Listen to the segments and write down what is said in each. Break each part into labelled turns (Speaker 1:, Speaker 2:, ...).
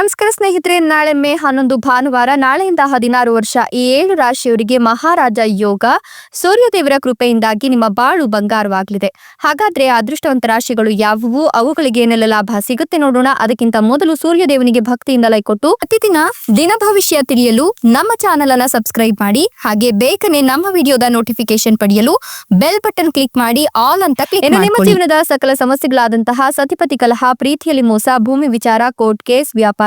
Speaker 1: ನಮಸ್ಕಾರ ಸ್ನೇಹಿತರೆ ನಾಳೆ ಮೇ ಹನ್ನೊಂದು ಭಾನುವಾರ ನಾಳೆಯಿಂದ ಹದಿನಾರು ವರ್ಷ ಈ ಏಳು ರಾಶಿಯವರಿಗೆ ಮಹಾರಾಜ ಯೋಗ ಸೂರ್ಯದೇವರ ಕೃಪೆಯಿಂದಾಗಿ ನಿಮ್ಮ ಬಾಳು ಬಂಗಾರವಾಗಲಿದೆ. ಹಾಗಾದ್ರೆ ಅದೃಷ್ಟವಂತ ರಾಶಿಗಳು ಯಾವುವು? ಅವುಗಳಿಗೆ ಏನೆಲ್ಲ ಲಾಭ ಸಿಗುತ್ತೆ ನೋಡೋಣ. ಅದಕ್ಕಿಂತ ಮೊದಲು ಸೂರ್ಯದೇವನಿಗೆ ಭಕ್ತಿಯಿಂದ ಲೈಕ್ ಕೊಟ್ಟು ಪ್ರತಿದಿನ ದಿನ ಭವಿಷ್ಯ ತಿಳಿಯಲು ನಮ್ಮ ಚಾನೆಲ್ ಅನ್ನ ಸಬ್ಸ್ಕ್ರೈಬ್ ಮಾಡಿ ಹಾಗೆ ಬೇಗನೆ ನಮ್ಮ ವಿಡಿಯೋದ ನೋಟಿಫಿಕೇಶನ್ ಪಡೆಯಲು ಬೆಲ್ ಬಟನ್ ಕ್ಲಿಕ್ ಮಾಡಿ ಆಲ್ ಅಂತ ಕ್ಲಿಕ್ ನಿಮ್ಮ ಜೀವನದ ಸಕಲ ಸಮಸ್ಯೆಗಳಾದಂತಹ ಸತಿಪತಿ ಕಲಹ ಪ್ರೀತಿಯಲ್ಲಿ ಮೋಸ ಭೂಮಿ ವಿಚಾರ ಕೋರ್ಟ್ ಕೇಸ್ ವ್ಯಾಪಾರ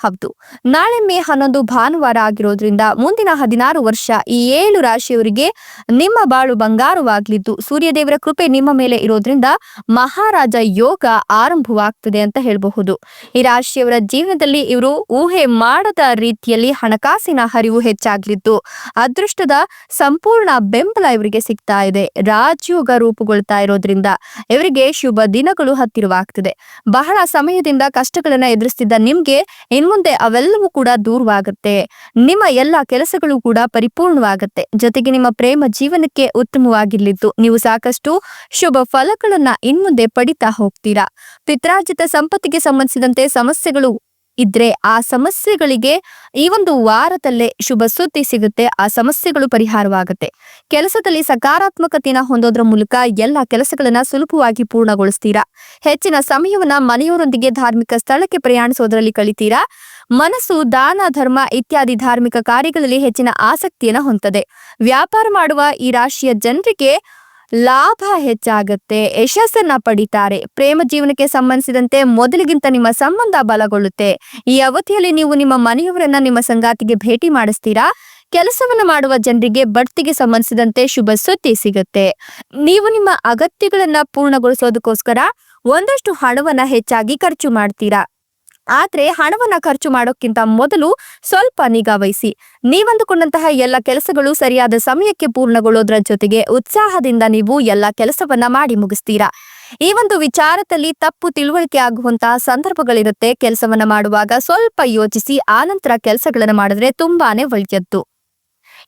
Speaker 1: ಹೌದು. ನಾಳೆ ಮೇ ಹನ್ನೊಂದು ಭಾನುವಾರ ಆಗಿರೋದ್ರಿಂದ ಮುಂದಿನ ಹದಿನಾರು ವರ್ಷ ಈ ಏಳು ರಾಶಿಯವರಿಗೆ ನಿಮ್ಮ ಬಾಳು ಬಂಗಾರವಾಗಲಿದ್ದು, ಸೂರ್ಯದೇವರ ಕೃಪೆ ನಿಮ್ಮ ಮೇಲೆ ಇರೋದ್ರಿಂದ ಮಹಾರಾಜ ಯೋಗ ಆರಂಭವಾಗ್ತದೆ ಅಂತ ಹೇಳಬಹುದು. ಈ ರಾಶಿಯವರ ಜೀವನದಲ್ಲಿ ಇವರು ಊಹೆ ಮಾಡದ ರೀತಿಯಲ್ಲಿ ಹಣಕಾಸಿನ ಹರಿವು ಹೆಚ್ಚಾಗ್ಲಿದ್ದು, ಅದೃಷ್ಟದ ಸಂಪೂರ್ಣ ಬೆಂಬಲ ಇವರಿಗೆ ಸಿಗ್ತಾ ಇದೆ. ರಾಜಯೋಗ ರೂಪುಗೊಳ್ತಾ ಇರೋದ್ರಿಂದ ಇವರಿಗೆ ಶುಭ ದಿನಗಳು ಹತ್ತಿರವಾಗ್ತದೆ. ಬಹಳ ಸಮಯದಿಂದ ಕಷ್ಟಗಳನ್ನ ಎದುರಿಸ್ತಿದ್ದ ನಿಮ್ಗೆ ಇನ್ಮುಂದೆ ಅವೆಲ್ಲವೂ ಕೂಡ ದೂರವಾಗುತ್ತೆ. ನಿಮ್ಮ ಎಲ್ಲ ಕೆಲಸಗಳು ಕೂಡ ಪರಿಪೂರ್ಣವಾಗುತ್ತೆ. ಜೊತೆಗೆ ನಿಮ್ಮ ಪ್ರೇಮ ಜೀವನಕ್ಕೆ ಉತ್ತಮವಾಗಿರ್ಲಿದ್ದು ನೀವು ಸಾಕಷ್ಟು ಶುಭ ಫಲಗಳನ್ನ ಇನ್ಮುಂದೆ ಪಡಿತಾ ಹೋಗ್ತೀರಾ. ಪಿತ್ರಾರ್ಜಿತ ಸಂಪತ್ತಿಗೆ ಸಂಬಂಧಿಸಿದಂತೆ ಸಮಸ್ಯೆಗಳು ಇದ್ರೆ ಆ ಸಮಸ್ಯೆಗಳಿಗೆ ಈ ಒಂದು ವಾರದಲ್ಲೇ ಶುಭ ಸುದ್ದಿ ಸಿಗುತ್ತೆ, ಆ ಸಮಸ್ಯೆಗಳು ಪರಿಹಾರವಾಗುತ್ತೆ. ಕೆಲಸದಲ್ಲಿ ಸಕಾರಾತ್ಮಕತೆನ ಹೊಂದೋದ್ರ ಮೂಲಕ ಎಲ್ಲ ಕೆಲಸಗಳನ್ನ ಸುಲಭವಾಗಿ ಪೂರ್ಣಗೊಳಿಸ್ತೀರಾ? ಹೆಚ್ಚಿನ ಸಮಯವನ್ನ ಮನೆಯವರೊಂದಿಗೆ ಧಾರ್ಮಿಕ ಸ್ಥಳಕ್ಕೆ ಪ್ರಯಾಣಿಸೋದ್ರಲ್ಲಿ ಕಳಿತೀರಾ? ಮನಸ್ಸು, ದಾನ, ಧರ್ಮ ಇತ್ಯಾದಿ ಧಾರ್ಮಿಕ ಕಾರ್ಯಗಳಲ್ಲಿ ಹೆಚ್ಚಿನ ಆಸಕ್ತಿಯನ್ನ ಹೊಂದದೆ ವ್ಯಾಪಾರ ಮಾಡುವ ಈ ರಾಶಿಯ ಜನರಿಗೆ ಲಾಭ ಹೆಚ್ಚಾಗುತ್ತೆ, ಯಶಸ್ಸನ್ನ ಪಡಿತಾರೆ. ಪ್ರೇಮ ಜೀವನಕ್ಕೆ ಸಂಬಂಧಿಸಿದಂತೆ ಮೊದಲಿಗಿಂತ ನಿಮ್ಮ ಸಂಬಂಧ ಬಲಗೊಳ್ಳುತ್ತೆ. ಈ ಅವಧಿಯಲ್ಲಿ ನೀವು ನಿಮ್ಮ ಮನೆಯವರನ್ನ ನಿಮ್ಮ ಸಂಗಾತಿಗೆ ಭೇಟಿ ಮಾಡಿಸ್ತೀರಾ? ಕೆಲಸವನ್ನ ಮಾಡುವ ಜನರಿಗೆ ಬಡ್ತಿಗೆ ಸಂಬಂಧಿಸಿದಂತೆ ಶುಭ ಸುದ್ದಿ ಸಿಗುತ್ತೆ. ನೀವು ನಿಮ್ಮ ಅಗತ್ಯಗಳನ್ನ ಪೂರ್ಣಗೊಳಿಸೋದಕ್ಕೋಸ್ಕರ ಒಂದಷ್ಟು ಹಣವನ್ನ ಹೆಚ್ಚಾಗಿ ಖರ್ಚು ಮಾಡ್ತೀರಾ? ಆದ್ರೆ ಹಣವನ್ನ ಖರ್ಚು ಮಾಡೋಕ್ಕಿಂತ ಮೊದಲು ಸ್ವಲ್ಪ ನಿಗಾ ವಹಿಸಿ. ನೀವಂದುಕೊಂಡಂತಹ ಎಲ್ಲ ಕೆಲಸಗಳು ಸರಿಯಾದ ಸಮಯಕ್ಕೆ ಪೂರ್ಣಗೊಳ್ಳೋದ್ರ ಜೊತೆಗೆ ಉತ್ಸಾಹದಿಂದ ನೀವು ಎಲ್ಲ ಕೆಲಸವನ್ನ ಮಾಡಿ ಮುಗಿಸ್ತೀರಾ. ಈ ಒಂದು ವಿಚಾರದಲ್ಲಿ ತಪ್ಪು ತಿಳುವಳಿಕೆ ಆಗುವಂತಹ ಸಂದರ್ಭಗಳಿರುತ್ತೆ. ಕೆಲಸವನ್ನ ಮಾಡುವಾಗ ಸ್ವಲ್ಪ ಯೋಚಿಸಿ ಆನಂತರ ಕೆಲಸಗಳನ್ನ ಮಾಡಿದ್ರೆ ತುಂಬಾನೇ ಒಳ್ಳೆಯದ್ದು.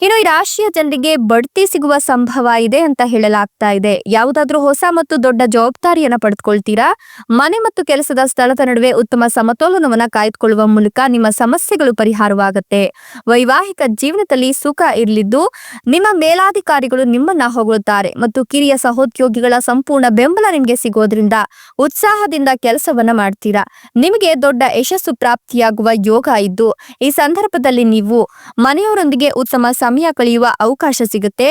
Speaker 1: ಇನ್ನು ಈ ರಾಶಿಯ ಜನರಿಗೆ ಬಡ್ತಿ ಸಿಗುವ ಸಂಭವ ಇದೆ ಅಂತ ಹೇಳಲಾಗ್ತಾ ಇದೆ. ಯಾವುದಾದ್ರೂ ಹೊಸ ಮತ್ತು ದೊಡ್ಡ ಜವಾಬ್ದಾರಿಯನ್ನ ಪಡೆದುಕೊಳ್ತೀರಾ ಮನೆ ಮತ್ತು ಕೆಲಸದ ಸ್ಥಳದ ನಡುವೆ ಉತ್ತಮ ಸಮತೋಲನವನ್ನ ಕಾಯ್ದುಕೊಳ್ಳುವ ಮೂಲಕ ನಿಮ್ಮ ಸಮಸ್ಯೆಗಳು ಪರಿಹಾರವಾಗುತ್ತೆ. ವೈವಾಹಿಕ ಜೀವನದಲ್ಲಿ ಸುಖ ಇರಲಿದ್ದು ನಿಮ್ಮ ಮೇಲಾಧಿಕಾರಿಗಳು ನಿಮ್ಮನ್ನ ಹೊಗಳುತ್ತಾರೆ ಮತ್ತು ಕಿರಿಯ ಸಹೋದ್ಯೋಗಿಗಳ ಸಂಪೂರ್ಣ ಬೆಂಬಲ ನಿಮಗೆ ಸಿಗೋದ್ರಿಂದ ಉತ್ಸಾಹದಿಂದ ಕೆಲಸವನ್ನ ಮಾಡ್ತೀರಾ. ನಿಮಗೆ ದೊಡ್ಡ ಯಶಸ್ಸು ಪ್ರಾಪ್ತಿಯಾಗುವ ಯೋಗ ಇದ್ದು ಈ ಸಂದರ್ಭದಲ್ಲಿ ನೀವು ಮನೆಯವರೊಂದಿಗೆ ಉತ್ತಮ ಸಮಯ ಕಳೆಯುವ ಅವಕಾಶ ಸಿಗುತ್ತೆ.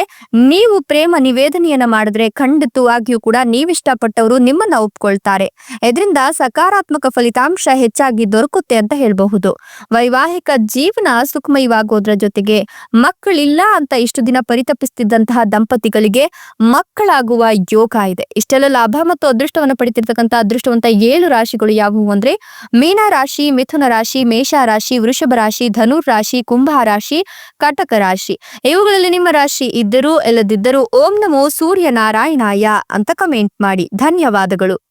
Speaker 1: ನೀವು ಪ್ರೇಮ ನಿವೇದನೆಯನ್ನ ಮಾಡಿದ್ರೆ ಖಂಡಿತವಾಗಿಯೂ ಕೂಡ ನೀವಿಷ್ಟಪಟ್ಟವರು ನಿಮ್ಮನ್ನ ಒಪ್ಕೊಳ್ತಾರೆ. ಇದರಿಂದ ಸಕಾರಾತ್ಮಕ ಫಲಿತಾಂಶ ಹೆಚ್ಚಾಗಿ ದೊರಕುತ್ತೆ ಅಂತ ಹೇಳಬಹುದು. ವೈವಾಹಿಕ ಜೀವನ ಸುಖಮಯವಾಗೋದ್ರ ಜೊತೆಗೆ ಮಕ್ಕಳಿಲ್ಲ ಅಂತ ಇಷ್ಟು ದಿನ ಪರಿತಪಿಸ್ತಿದ್ದಂತಹ ದಂಪತಿಗಳಿಗೆ ಮಕ್ಕಳಾಗುವ ಯೋಗ ಇದೆ. ಇಷ್ಟೆಲ್ಲ ಲಾಭ ಮತ್ತು ಅದೃಷ್ಟವನ್ನು ಪಡಿತಿರ್ತಕ್ಕಂತಹ ಅದೃಷ್ಟವಂತ ಏಳು ರಾಶಿಗಳು ಯಾವುವು ಅಂದ್ರೆ ಮೀನ ರಾಶಿ, ಮಿಥುನ ರಾಶಿ, ಮೇಷ ರಾಶಿ, ವೃಷಭ ರಾಶಿ, ಧನುರ್ ರಾಶಿ, ಕುಂಭ ರಾಶಿ, ಕಟಕ ರಾಶಿ. ಇವುಗಳಲ್ಲಿ ನಿಮ್ಮ ರಾಶಿ ಇದ್ದರೂ ಇಲ್ಲದಿದ್ದರೂ ಓಂ ನಮೋ ಸೂರ್ಯ ನಾರಾಯಣಾಯ ಅಂತ ಕಮೆಂಟ್ ಮಾಡಿ. ಧನ್ಯವಾದಗಳು.